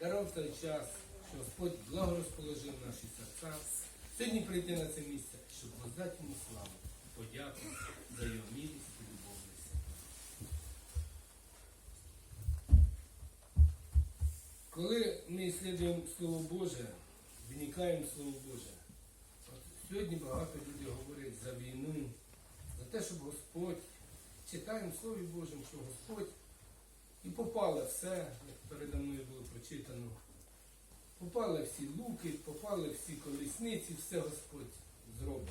дарував той час, що Господь благорозположив наші серця. Сьогодні прийти на це місце, щоб воздати йому славу, подяку за його милість і любов. Коли ми слідуємо Слово Боже, вникаємо Слово Боже, от сьогодні багато людей говорять за війну, за те, щоб Господь, читаємо Слові Божому, що Господь і попало все, як передо мною було прочитано. Попали всі луки, попали всі колісниці, все Господь зробить.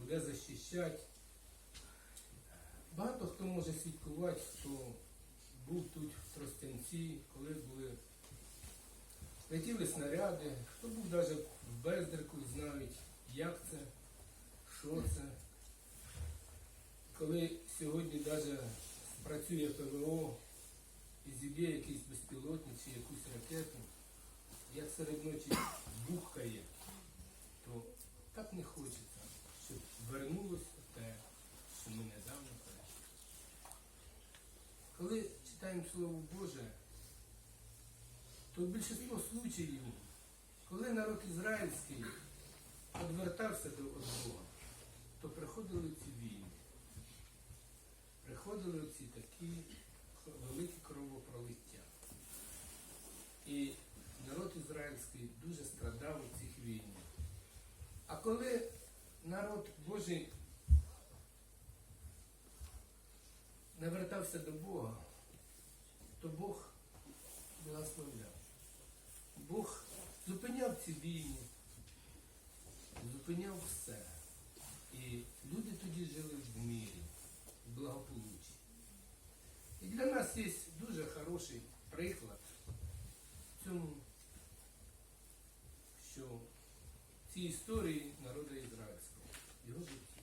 Буде захищати. Багато хто може свідкувати, хто був тут в Тростянці, коли були летіли снаряди, хто був навіть в Бездрику, знають, як це, що це. Коли сьогодні навіть працює ПВО і зіб'є якийсь безпілотник чи якусь ракету, як серед ночі бухкає, то так не хочеться, щоб вернулося те, що ми недавно пережили. Коли читаємо Слово Боже, то в більшості случаїв, коли народ ізраїльський відвертався до Бога, то приходили ці війни. Приходили ці такі великі кровопролиття. І народ ізраїльський дуже страдав у цих війнах. А коли народ Божий навертався до Бога, то Бог благословляв. Бог зупиняв ці війни, зупиняв все. І люди тоді жили в мірі, в благополуччі. І для нас є дуже хороший приклад в цьому, що в цій історії народу ізраїльського, його житті.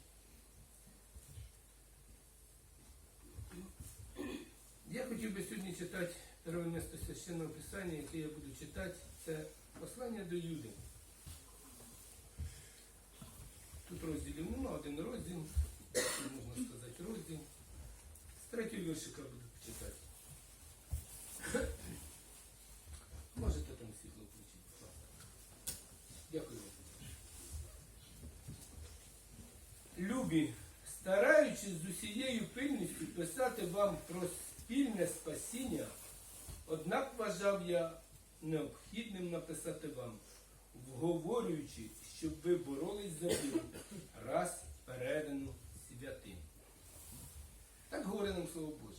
Я хотів би сьогодні читати перше місто священного писання, яке я буду читати, це послання до Юди. Тут розділів нема, один розділ, можна сказати, розділ. З третього віршика буду я необхідним написати вам, вговорюючи, щоб ви боролись за віру, раз передану святим. Так говорить нам Слово Боже.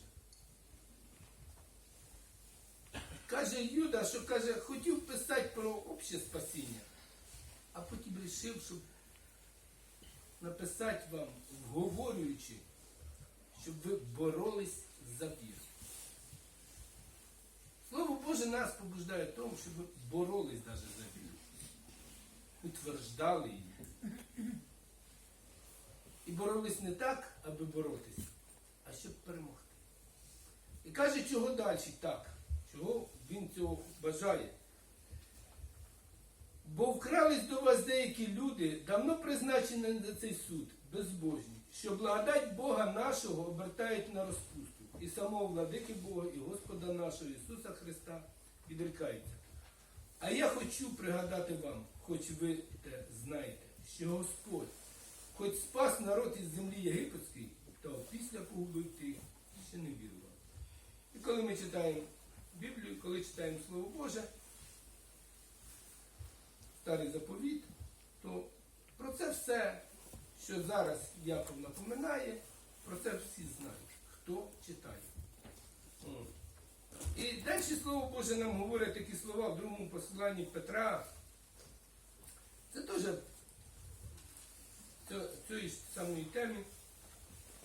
Каже Юда, що каже, хотів писати про обще спасіння, а потім вирішив, щоб написати вам, вговорюючи, щоб ви боролись за віру. Боже нас побуждає в тому, щоб ви боролись навіть за віру. Утверждали її. І боролись не так, аби боротись, а щоб перемогти. І каже, чого далі так, чого він цього бажає. Бо вкрались до вас деякі люди, давно призначені на цей суд, безбожні, що благодать Бога нашого обертають на розпусту, і самого владики Бога, і Господа нашого Ісуса Христа відрікаються. А я хочу пригадати вам, хоч ви те знаєте, що Господь, хоч спас народ із землі єгипетської, то після погубив тих, що не вірував. І коли ми читаємо Біблію, коли читаємо Слово Боже, старий заповіт, то про це все, що зараз Яков напоминає, про це всі знають, хто читає. І далі Слово Боже нам говорить такі слова в другому посланні Петра. Це теж цієї самої теми.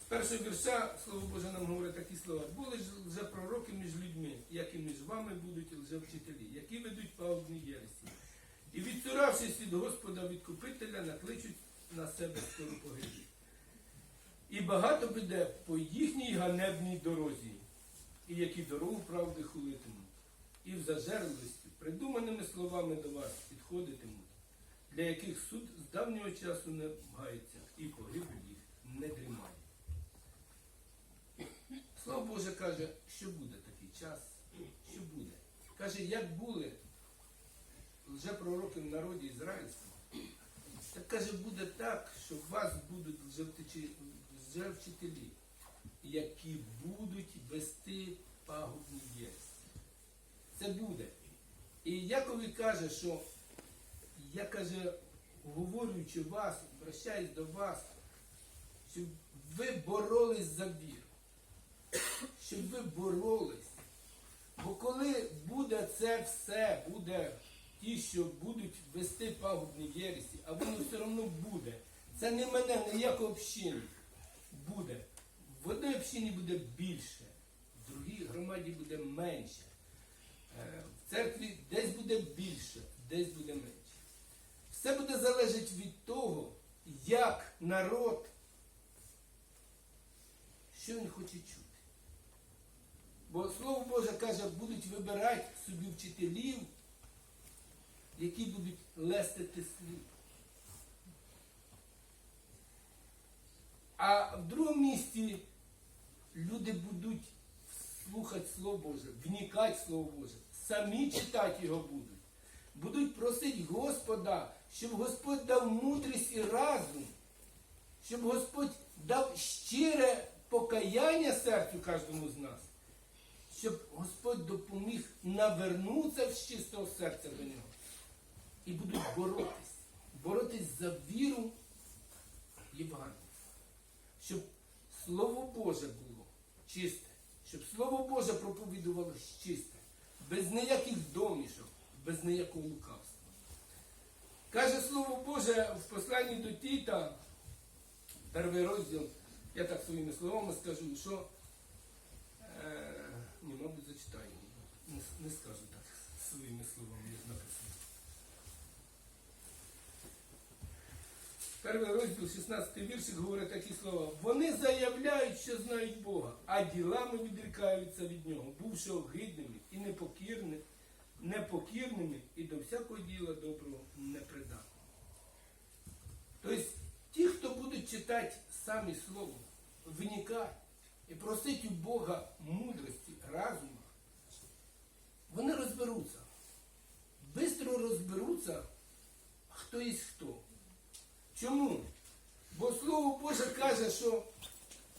З першого вірша Слово Боже нам говорить такі слова. Були ж лжепророки між людьми, як і між вами будуть лжевчителі, які ведуть пагубні єресі. І відцуравшись від Господа відкупителя, накличуть на себе скору погибель. І багато піде по їхній ганебній дорозі, і які дорогу правди хулитимуть, і в зажерливості, придуманими словами до вас підходитимуть, для яких суд з давнього часу не гається, і погибель їх не дрімає. Слово Боже каже, що буде такий час, що буде. Каже, як були лжепророки в народі ізраїльському, так каже, буде так, що вас будуть лжевтичі- лжевчителі, які будуть вести пагубні єресі. Це буде. І Якові каже, що я каже, говорючи вас, обращаюсь до вас, щоб ви боролись за віру. Щоб ви боролись. Бо коли буде це все, буде ті, що будуть вести пагубні єресі, а воно все одно буде. Це не мене, не як общини. Буде. В одній общині буде більше, в другій громаді буде менше. Е, В церкві десь буде більше, десь буде менше. Все буде залежати від того, як народ, що він хоче чути. Бо Слово Боже каже, будуть вибирати собі вчителів, які будуть лестити слід. А в другому місці люди будуть слухати Слово Боже, вникати Слово Боже, самі читати його будуть. Будуть просити Господа, щоб Господь дав мудрість і разум, щоб Господь дав щире покаяння серцю кожному з нас, щоб Господь допоміг навернутися з чистого серця до нього. І будуть боротись, боротись за віру в Євангелію. Щоб Слово Боже було чисте, щоб Слово Боже проповідувалось чисте, без ніяких домішок, без ніякого лукавства. Каже Слово Боже в посланні до Тіта, перший розділ, я так своїми словами скажу, що е, ні, мабуть, зачитаю. Не, не скажу так своїми словами, як написано. Перший розділ, 16 віршик говорить такі слова. Вони заявляють, що знають Бога, а ділами відрікаються від нього, бувши огидними і непокірними, непокірними і до всякого діла доброго непридатними. Тобто ті, хто будуть читати самі слово, вникати і просити у Бога мудрості, разума, вони розберуться. Бистро розберуться, хто є хто. Чому? Бо Слово Боже каже, що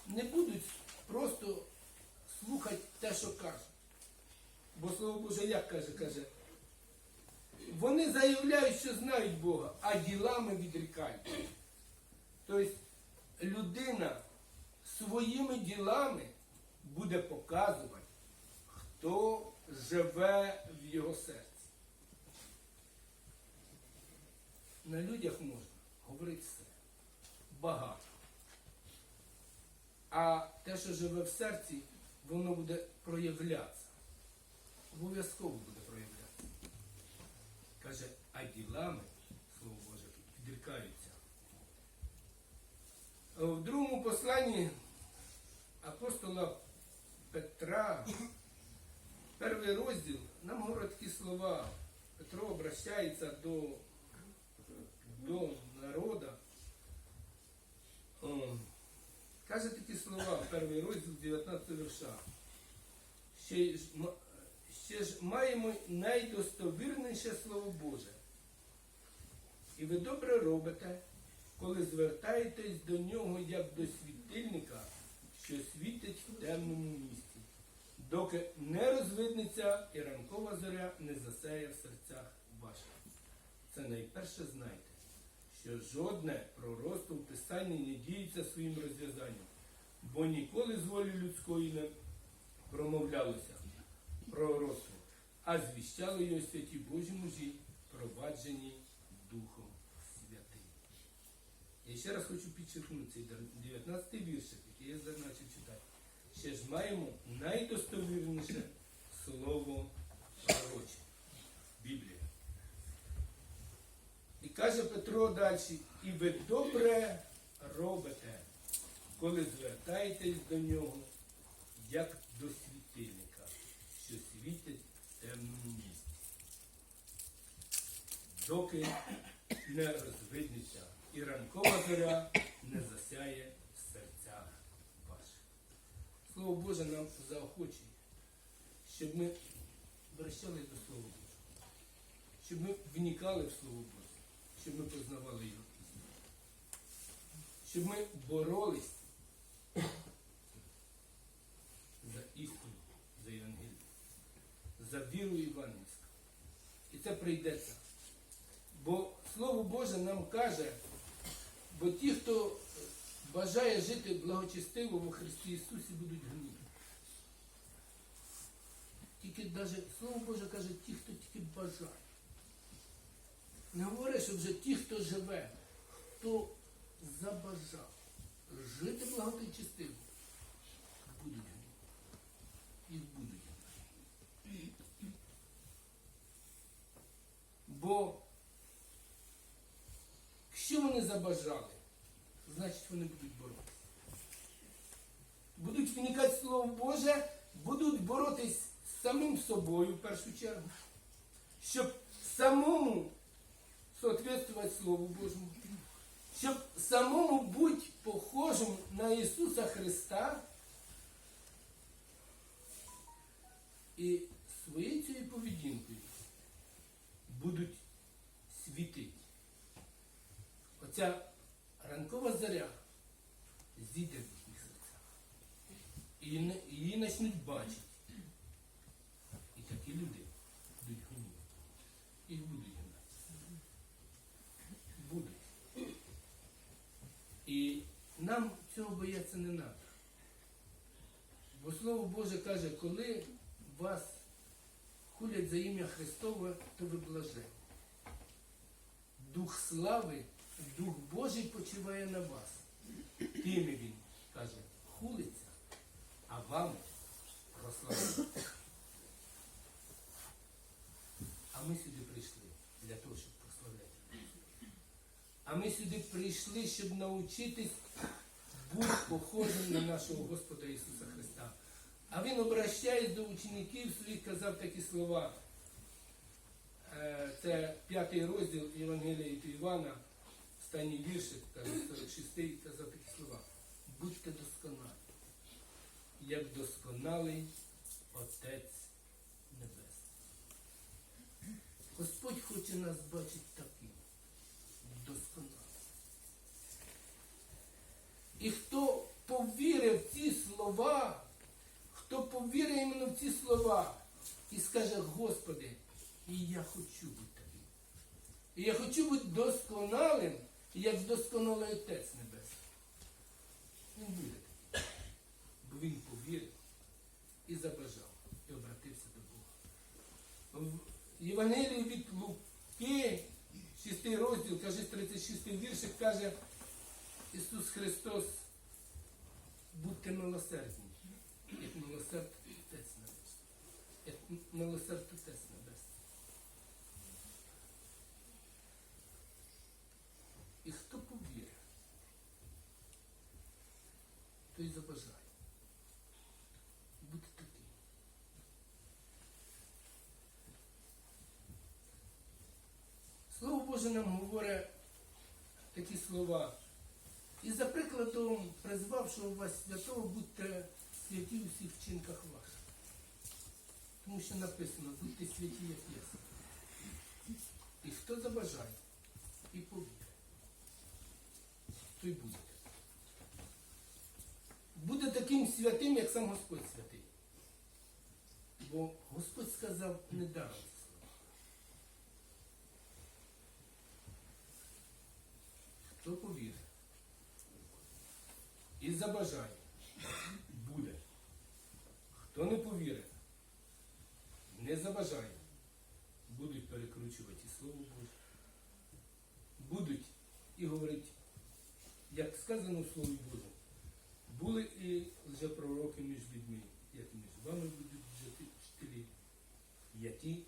не будуть просто слухати те, що кажуть. Бо Слово Боже як каже, каже, вони заявляють, що знають Бога, а ділами відрікають. Тобто людина своїми ділами буде показувати, хто живе в його серці. На людях можна говорити все. Багато. А те, що живе в серці, воно буде проявлятися. Обов'язково буде проявлятися. Каже, а ділами, слово Боже, відрікаються. В другому посланні апостола Петра, перший розділ, нам говорять такі слова. Петро обращається до до народа. Каже такі слова, перший розділ 19 верша. Ще ж, ще ж маємо найдостовірніше Слово Боже. І ви добре робите, коли звертаєтесь до нього як до світильника, що світить в темному місці, доки не розвиднеться і ранкова зоря не засяє в серцях ваших. Це найперше знайте, що жодне пророцтво в Писанні не діється своїм розв'язанням, бо ніколи з волі людської не промовлялося пророцтво, а звіщало його святі Божі мужі, проваджені Духом Святим. Я ще раз хочу підчеркнути цей 19 віршик, який я зазначив читати. Ще ж маємо найдостовірніше слово пророче. Біблія. Каже Петро далі, і ви добре робите, коли звертаєтесь до нього, як до світильника, що світить в темному. Доки не розвиднеться і ранкова зоря не засяє в серцях ваших. Слово Боже нам заохочує, щоб ми обращались до Слова Божого. Щоб ми вникали в Слово Боже, щоб ми познавали його. Щоб ми боролись за істину, за Євангелію, за віру євангельську. І це прийдеться. Бо Слово Боже нам каже, бо ті, хто бажає жити благочестиво во Христі Ісусі, будуть гніві. Тільки даже, Слово Боже каже, ті, хто тільки бажає. Не що вже ті, хто живе, хто забажав жити благочестиво, будуть. Їх будуть. Бо якщо вони забажали, значить вони будуть боротися. Будуть вникати Слово Боже, будуть боротись з самим собою в першу чергу, щоб самому соответствувати Слову Божому, щоб самому бути похожим на Ісуса Христа і своєю цією поведінкою будуть світити. Оця ранкова заря зійде в їхніх серцях. І її почнуть бачити. І такі люди будуть гніві. Їх будуть гнати. Будуть. І боятися не треба. Бо Слово Боже каже, коли вас хулять за ім'я Христове, то ви блажені. Дух слави, Дух Божий почиває на вас. Тими він каже, хулиться, а вам прославляє. А ми сюди прийшли для того, щоб прославляти. А ми сюди прийшли, щоб навчитись бути похожим на нашого Господа Ісуса Христа. А він, обращаясь до учнів своїх, казав такі слова. Е, Це п'ятий розділ Євангелія від Івана, останній віршик, каже, 46-й, казав такі слова. Будьте досконалі, як досконалий Отець Небесний. Господь хоче нас бачити таким, досконалим. І хто повірив в ці слова, повірить іменно в ці слова і скаже, Господи, і я хочу бути таким. І я хочу бути досконалим, як досконалий Отець Небесний. Він буде таким. Бо він повірив і забажав, і обратився до Бога. В Євангелії від Луки, 6 розділ, каже, 36 віршик, каже Ісус Христос, будьте милосердні, як милосерд Отець Небесний. Як м- милосерд Отець Небесний. І хто повірить, той забажає бути таким. Слово Боже нам говорить такі слова. І за прикладом призвавшого вас святого, будьте святі у всіх вчинках ваших. Тому що написано, будьте святі, як я. І хто забажає і повірить, той буде. Буде таким святим, як сам Господь святий. Бо Господь сказав недаром ці. Хто повірить і забажає, буде. Хто не повірить, не забажає, будуть перекручувати і Слово Боже. Будуть і говорити, як сказано в Слові Божому, були і лжепророки між людьми, як і між вами будуть вчителі, які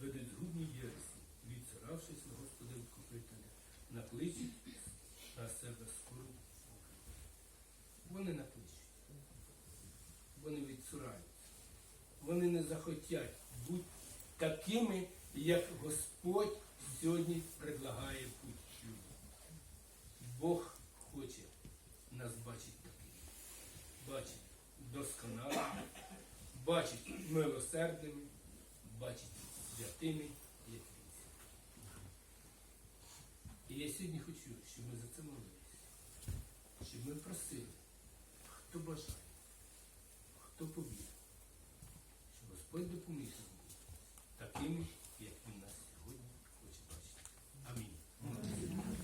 ведуть згубні єресі, відцаравшись на Господа Викупителя, накличуть на себе скору. Вони накличуть, вони відцураються, вони не захотять бути такими, як Господь сьогодні предлагає людям. Бог хоче нас бачити такими, бачить досконалими, бачить милосердними, бачить святими, як віці. І я сьогодні хочу, щоб ми за це молилися, щоб ми просили, хто бажає, хто depois do comunismo. Taquemos e aqui.